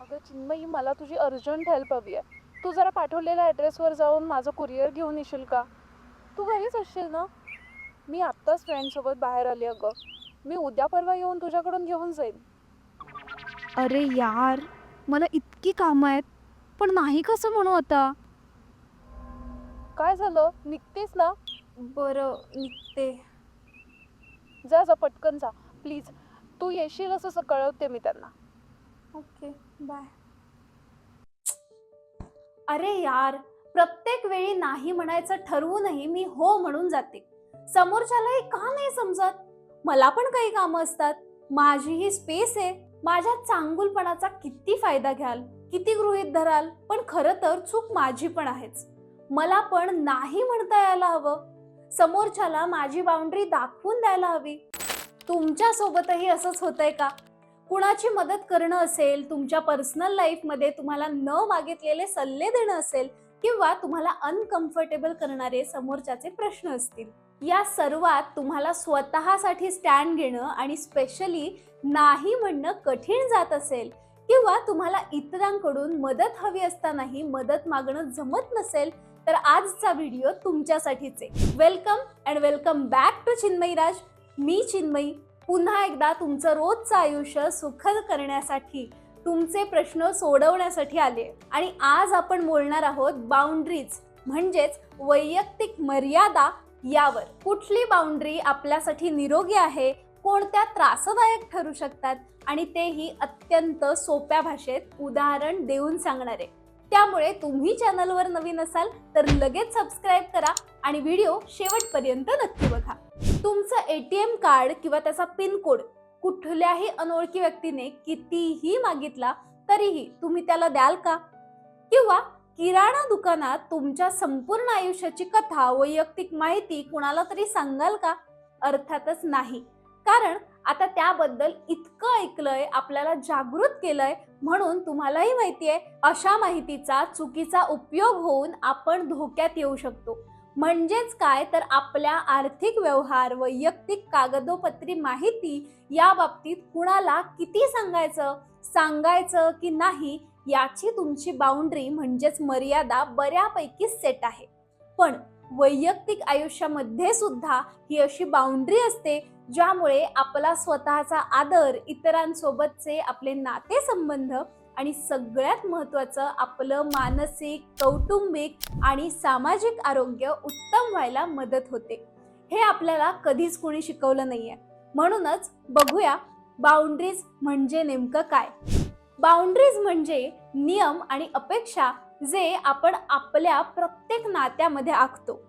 अगं चिन्मयी मला तुझी अर्जंट हेल्प हवी आहे. तू जरा पाठवलेल्या ॲड्रेसवर जाऊन माझं कुरिअर घेऊन येशील का? तू घरीच असशील ना? मी आत्ताच फ्रेंडसोबत बाहेर आली अगं. मी उद्या परवा येऊन तुझ्याकडून घेऊन जाईन. अरे यार मला इतकी कामं आहेत पण नाही कसं म्हणू आता? काय झालं? निघतेस ना? बरं निघते. जा जा पटकन जा. प्लीज तू येशील असं कळवते मी त्यांना. ओके बाय अरे यार प्रत्येक वेळी नाही म्हणायचं ठरवूनही मी हो म्हणून जाते. समोरच्यालाही का नाही समजत? मला पण काही कामं असतात. माझी ही स्पेस आहे. माझ्या चांगुलपणाचा किती फायदा घ्याल किती गृहीत धराल पण खरं तर चूक माझी पण आहेच. मला पण नाही म्हणता यायला हवं. समोरच्याला माझी बाउंड्री दाखवून द्यायला हवी. तुमच्या सोबतही असंच होतंय का? कुणाची मदत करणं असेल तुमच्या पर्सनल लाईफमध्ये तुम्हाला न मागितलेले सल्ले देणं असेल किंवा तुम्हाला अनकम्फर्टेबल करणारे समोरच्याचे प्रश्न असतील. या सर्वात तुम्हाला स्वतःसाठी स्टँड घेणं आणि स्पेशली नाही म्हणणं कठीण जात असेल किंवा तुम्हाला इतरांकडून मदत हवी असतानाही मदत मागणं जमत नसेल तर आजचा व्हिडिओ तुमच्यासाठीच. आहे welcome and welcome back to Chinmayraj मी चिन्मयी पुन्हा एकदा तुमचं रोजचं आयुष्य सुखद करण्यासाठी तुमचे प्रश्न सोडवण्यासाठी आले आणि आज आपण बोलणार आहोत बाउंड्रीज म्हणजेच वैयक्तिक मर्यादा यावर. कुठली बाउंड्री आपल्यासाठी निरोगी आहे कोणत्या त्रासदायक ठरू शकतात आणि तेही अत्यंत सोप्या भाषेत उदाहरण देऊन सांगणार. आहे त्यामुळे तुम्ही चॅनलवर नवीन असाल तर लगेच सबस्क्राईब करा आणि व्हिडिओ शेवटपर्यंत नक्की बघा. तुमचं एटीएम कार्ड किंवा त्याचा पिन कोड कुठल्याही अनोळखी व्यक्तीने कितीही मागितला तरीही तुम्ही त्याला द्याल का? किंवा किराणा दुकानात तुमच्या संपूर्ण आयुष्याची कथा वैयक्तिक माहिती कुणाला तरी सांगाल का? अर्थातच नाही. कारण आता त्याबद्दल इतकं ऐकलंय आपल्याला जागृत केलंय म्हणून तुम्हालाही माहितीये अशा माहितीचा चुकीचा उपयोग होऊन आपण धोक्यात येऊ शकतो. म्हणजेच काय? तर आपल्या आर्थिक व्यवहार वैयक्तिक कागदोपत्री माहिती या बाबतीत कुणाला किती सांगायचं? सांगायचं की नाही याची तुमची बाउंड्री म्हणजेच मर्यादा बऱ्यापैकी सेट आहे. पण वैयक्तिक आयुष्यामध्ये सुद्धा ही अशी बाउंड्री असते ज्यामुळे आपला स्वतःचा आदर इतरांसोबतचे आपले नातेसंबंध आणि सगळ्यात महत्त्वाचं आपलं मानसिक कौटुंबिक आणि सामाजिक आरोग्य उत्तम व्हायला मदत होते. हे आपल्याला कधीच कोणी शिकवलं नाहीये. म्हणूनच बघूया बाउंड्रीज म्हणजे नेमकं काय? बाउंड्रीज म्हणजे नियम आणि अपेक्षा जे आपण आपल्या प्रत्येक नात्यामध्ये आखतो.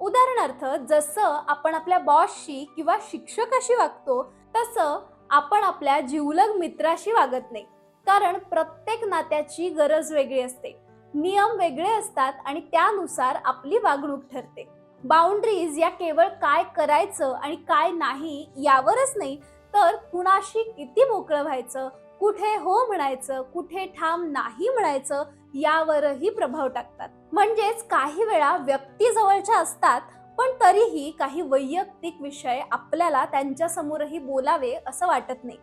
उदाहरणार्थ जसं आपण आपल्या बॉसशी किंवा शिक्षकाशी वागतो तसं आपण आपल्या जिवलग मित्राशी वागत नाही. कारण प्रत्येक नात्याची गरज वेगळी असते. नियम वेगळे असतात आणि त्यानुसार आपली वागणूक ठरते. बाउंड्रीज या केवळ काय करायचं आणि काय नाही यावरच नाही तर कुणाशी किती मोकळं व्हायचं कुठे हो म्हणायचं कुठे ठाम नाही म्हणायचं यावरही प्रभाव टाकतात. म्हणजेच काही वेळा व्यक्ती जवळच्या असतात पण तरीही काही वैयक्तिक विषय आपल्याला त्यांच्या समोरही बोलावे असं वाटत नाही.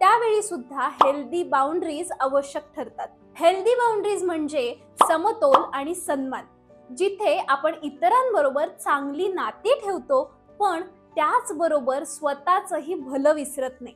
त्यावेळी सुद्धा हेल्दी बाउंड्रीज आवश्यक ठरतात. हेल्दी बाउंड्रीज म्हणजे समतोल आणि सन्मान. जिथे आपण इतरांबरोबर चांगली नाती ठेवतो पण त्याचबरोबर स्वतःचंही भलं विसरत नाही.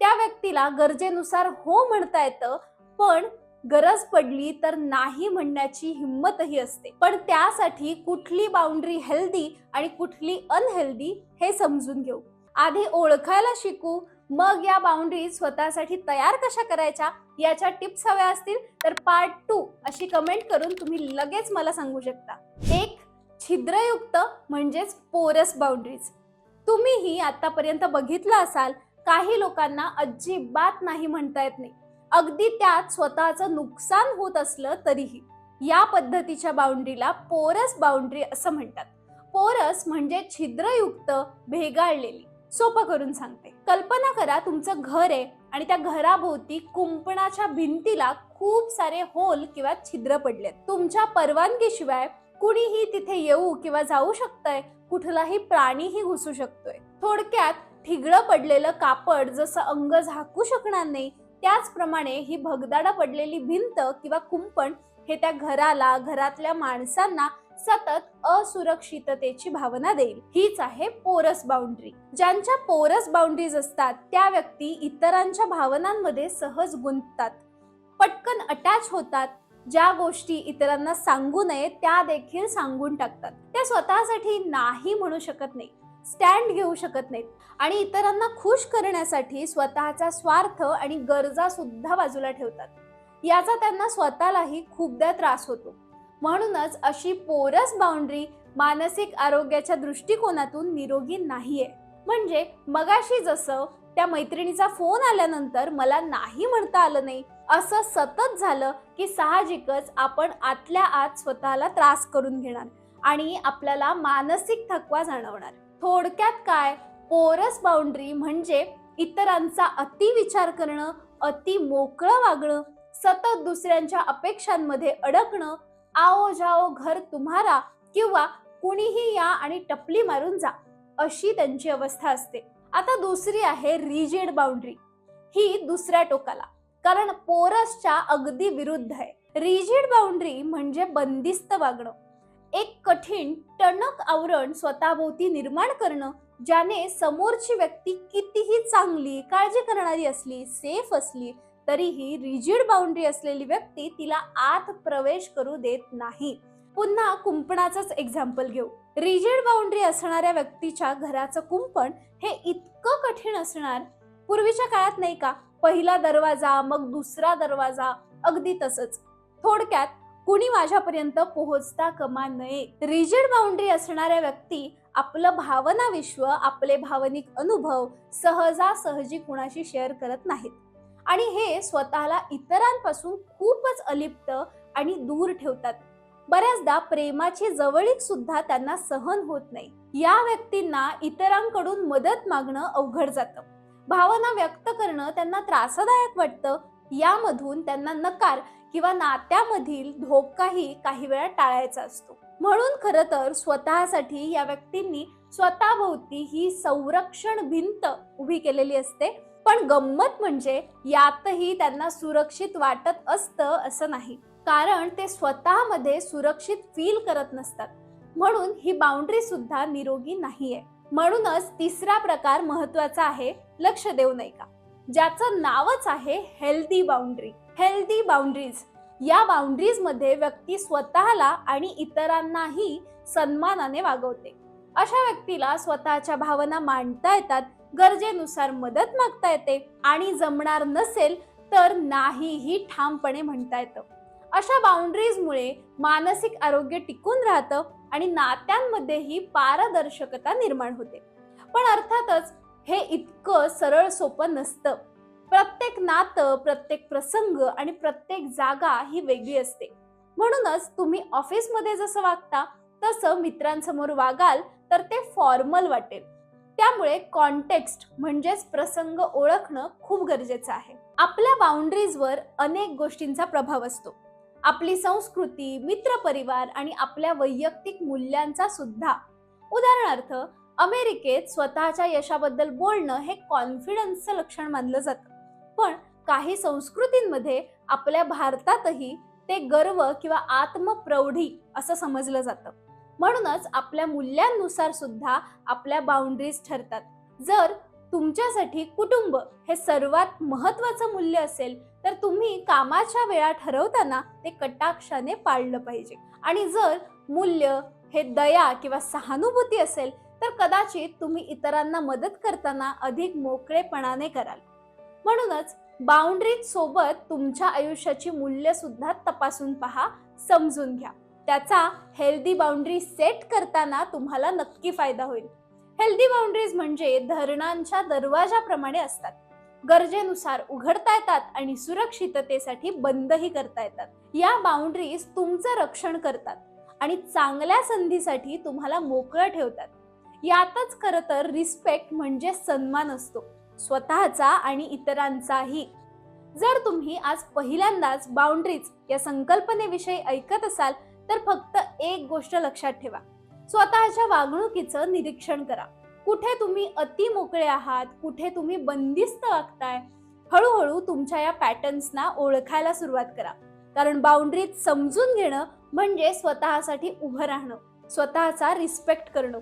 त्या व्यक्तीला गरजेनुसार हो म्हणता येतं पण गरज पडली तर नाही म्हणण्याची हिंमतही असते. पण त्यासाठी कुठली बाउंड्री हेल्दी आणि कुठली अनहेल्दी हे समजून घेऊ. आधी ओळखायला शिकू मग या बाउंड्री स्वतःसाठी तयार कशा करायच्या याच्या टिप्स हव्या असतील तर पार्ट टू अशी कमेंट करून तुम्ही लगेच मला सांगू शकता. एक छिद्रयुक्त म्हणजेच पोरस बाउंड्रीज तुम्हीही आतापर्यंत बघितलं असाल काही लोकांना अजिबात नाही म्हणता येत नाही. अगदी त्यात स्वतःचं नुकसान होत असलं तरीही या पद्धतीच्या बाउंड्रीला पोरस बाउंड्री असं म्हणतात. पोरस म्हणजे छिद्रयुक्त भेगाळलेली. सोपं करून सांगते. कल्पना करा तुमचं घर आहे आणि त्या घराभोवती कुंपणाच्या भिंतीला खूप सारे होल किंवा छिद्र पडलेत. तुमच्या परवानगीशिवाय कुणीही तिथे येऊ किंवा जाऊ शकतंय कुठलाही प्राणीही घुसू शकतोय. थोडक्यात ठिगळं पडलेलं कापड जसं अंग झाकू शकणार नाही त्याचप्रमाणे ही भगदाडा पडलेली भिंत किंवा कुंपण हे त्या घराला घरातल्या माणसांना सतत असुरक्षिततेची भावना देईल. हीच आहे पोरस बाउंड्री ज्यांच्या पोरस बाउंड्रीज असतात त्या व्यक्ती इतरांच्या भावनांमध्ये सहज गुंततात. पटकन अटॅच होतात. ज्या गोष्टी इतरांना सांगू नये त्या देखील सांगून टाकतात. त्या स्वतःसाठी नाही म्हणू शकत नाही. स्टँड घेऊ शकत नाहीत. आणि इतरांना खुश करण्यासाठी स्वतःचा स्वार्थ आणि गरजा सुद्धा बाजूला ठेवतात. याचा त्यांना स्वतःलाही खूपदा त्रास होतो. म्हणूनच अशी पोरस बाउंड्री मानसिक आरोग्याच्या दृष्टिकोनातून निरोगी नाहीये. म्हणजे मगाशी जसं त्या मैत्रिणीचा फोन आल्यानंतर मला नाही म्हणता आलं नाही असं सतत झालं की साहजिकच आपण आतल्या आत स्वतःला त्रास करून घेणार आणि आपल्याला मानसिक थकवा जाणवणार. थोडक्यात काय? पोरस बाउंड्री म्हणजे इतरांचा अति विचार करणं अति मोकळं वागणं सतत दुसऱ्यांच्या अपेक्षांमध्ये अडकणं आओ जाओ घर तुम्हारा किंवा कुणीही या आणि टपली मारून जा अशी त्यांची अवस्था असते. आता दुसरी आहे रिजिड बाउंड्री ही दुसऱ्या टोकाला. कारण पोरसच्या अगदी विरुद्ध आहे. रिजिड बाउंड्री म्हणजे बंदिस्त वागणं. एक कठीण टणक आवरण स्वतःभोवती निर्माण करणं ज्याने समोरची व्यक्ती कितीही चांगली काळजी करणारी असली सेफ असली तरीही रिजिड बाउंड्री असलेली व्यक्ती तिला आत प्रवेश करू देत नाही. पुन्हा कुंपणाचंच एक्झाम्पल घेऊ. रिजिड बाउंड्री असणाऱ्या व्यक्तीच्या घराचं कुंपण हे इतकं कठीण असणार. पूर्वीच्या काळात नाही का पहिला दरवाजा मग दुसरा दरवाजा अगदी तसंच. थोडक्यात कुणी माझ्यापर्यंत पोहोचता कमा नये. रिजिड बाउंड्री असणाऱ्या व्यक्ती आपलं भावना विश्व आपले भावनिक अनुभव सहजासहजी कुणाशी शेअर करत नाहीत. आणि हे स्वतःला इतरांपासून खूपच अलिप्त आणि दूर ठेवतात. बऱ्याचदा प्रेमाची जवळीक सुद्धा त्यांना सहन होत नाही. या व्यक्तींना इतरांकडून मदत मागणं अवघड जातं. भावना व्यक्त करणं त्यांना त्रासदायक वाटतं. यामधून त्यांना नकार किंवा नात्यामधील धोकाही काही वेळा टाळायचा असतो. म्हणून खर तर स्वतःसाठी या व्यक्तींनी स्वतःभोवती ही संरक्षण भिंत उभी केलेली असते. पण गंमत म्हणजे यातही त्यांना सुरक्षित वाटत असतं असं नाही. कारण ते स्वतःमध्ये सुरक्षित फील करत नसतात. म्हणून ही बाउंड्री सुद्धा निरोगी नाहीये. म्हणूनच तिसरा प्रकार महत्त्वाचा आहे लक्ष देऊ नये का ज्याचं नावच आहे हेल्दी बाउंड्री हेल्दी बाउंड्रीज या बाउंड्रीजमध्ये व्यक्ती स्वतःला आणि इतरांनाही सन्मानाने वागवते. अशा व्यक्तीला स्वतःच्या भावना मांडता येतात गरजेनुसार मदत मागता येते आणि जमणार नसेल तर नाहीही ठामपणे म्हणता येतं. अशा बाउंड्रीजमुळे मानसिक आरोग्य टिकून राहतं आणि नात्यांमध्येही पारदर्शकता निर्माण होते. पण अर्थातच हे इतकं सरळ सोपं नसतं. प्रत्येक नातं प्रत्येक प्रसंग आणि प्रत्येक जागा ही वेगळी असते. म्हणूनच तुम्ही ऑफिसमध्ये जसं वागता तसं मित्रांसमोर वागाल तर ते फॉर्मल वाटेल. त्यामुळे कॉन्टेक्स्ट म्हणजेच प्रसंग ओळखणं खूप गरजेचं आहे. आपल्या बाउंड्रीजवर अनेक गोष्टींचा प्रभाव असतो. आपली संस्कृती मित्रपरिवार आणि आपल्या वैयक्तिक मूल्यांचा सुद्धा. उदाहरणार्थ अमेरिकेत स्वतःच्या यशाबद्दल बोलणं हे कॉन्फिडन्सचं लक्षण मानलं जातं. पण काही संस्कृतींमध्ये आपल्या भारतातही ते गर्व किंवा आत्मप्रौढी असं समजलं जातं. म्हणूनच आपल्या मूल्यांनुसार सुद्धा आपल्या बाउंड्रीज ठरतात. जर तुमच्यासाठी कुटुंब हे सर्वात महत्वाचं मूल्य असेल तर तुम्ही कामाच्या वेळा ठरवताना ते कटाक्षाने पाळलं पाहिजे. आणि जर मूल्य हे दया किंवा सहानुभूती असेल तर कदाचित तुम्ही इतरांना मदत करताना अधिक मोकळेपणाने कराल. म्हणूनच बाउंड्रीज सोबत तुमच्या आयुष्याची मूल्य सुद्धा तपासून पहा समजून घ्या. त्याचा हेल्दी बाउंड्री सेट करताना तुम्हाला नक्की फायदा होईल. हेल्दी बाउंड्रीज म्हणजे धरणांच्या दरवाजाप्रमाणे असतात. गरजेनुसार उघडता येतात आणि सुरक्षिततेसाठी बंदही करता येतात. या बाउंड्रीज तुमचं रक्षण करतात आणि चांगल्या संधीसाठी तुम्हाला मोकळं ठेवतात. यातच खरं तर रिस्पेक्ट म्हणजे सन्मान असतो. स्वतःचा आणि इतरांचाही. जर तुम्ही आज पहिल्यांदाच बाउंड्रीज या संकल्पनेविषयी ऐकत असाल तर फक्त एक गोष्ट लक्षात ठेवा. स्वतःच्या वागणुकीचं निरीक्षण करा. कुठे तुम्ही अति मोकळे आहात? कुठे तुम्ही बंदिस्त वागताय? हळूहळू तुमच्या या पॅटर्न्सना ओळखायला सुरुवात करा. कारण बाउंड्रीज समजून घेणं म्हणजे स्वतःसाठी उभं राहणं. स्वतःचा रिस्पेक्ट करणं.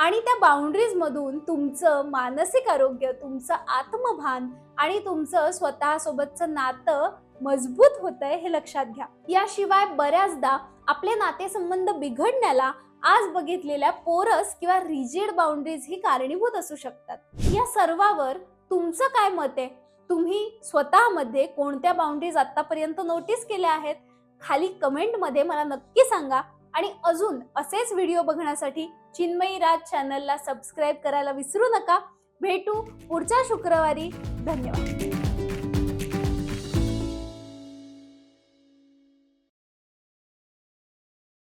आणि त्या बाउंड्रीजमधून तुमचं मानसिक आरोग्य तुमचं आत्मभान आणि तुमचं स्वतःसोबतचं नातं मजबूत होतंय हे लक्षात घ्या. याशिवाय बऱ्याचदा आपले नातेसंबंध बिघडण्याला आज बघितलेल्या पोरस किंवा रिजिड बाउंड्रीज ही कारणीभूत असू शकतात. या सर्वावर तुमचं काय मत आहे? तुम्ही स्वतःमध्ये कोणत्या बाउंड्रीज आतापर्यंत नोटीस केल्या आहेत? खाली कमेंटमध्ये मला नक्की सांगा. आणि अजून असेच व्हिडिओ बघण्यासाठी चिन्मयी राज चॅनलला सबस्क्राईब करायला विसरू नका. भेटू पुढच्या शुक्रवारी. धन्यवाद.